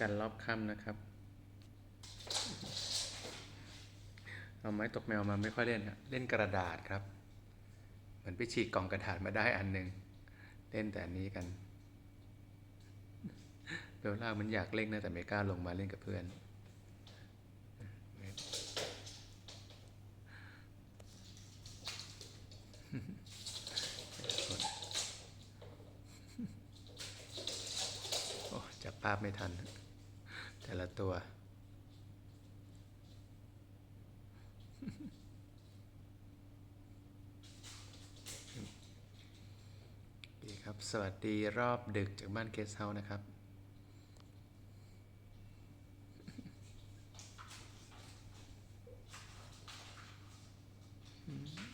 กันรอบค่ำนะครับ เอาไม้ตกแมวมาไม่ค่อยเล่นครับเล่นกระดาษครับ เหมือนไปฉีกกล่องกระดาษมาได้อันหนึ่งเล่นแต่อันนี้กันเบลล่ามันอยากเล่นนะแต่ไม่กล้าลงมาเล่นกับเพื่อน จับภาพไม่ทัน แต่ละตัว ดีครับ สวัสดีรอบดึกจากบ้านเคสเฮานะครับอืม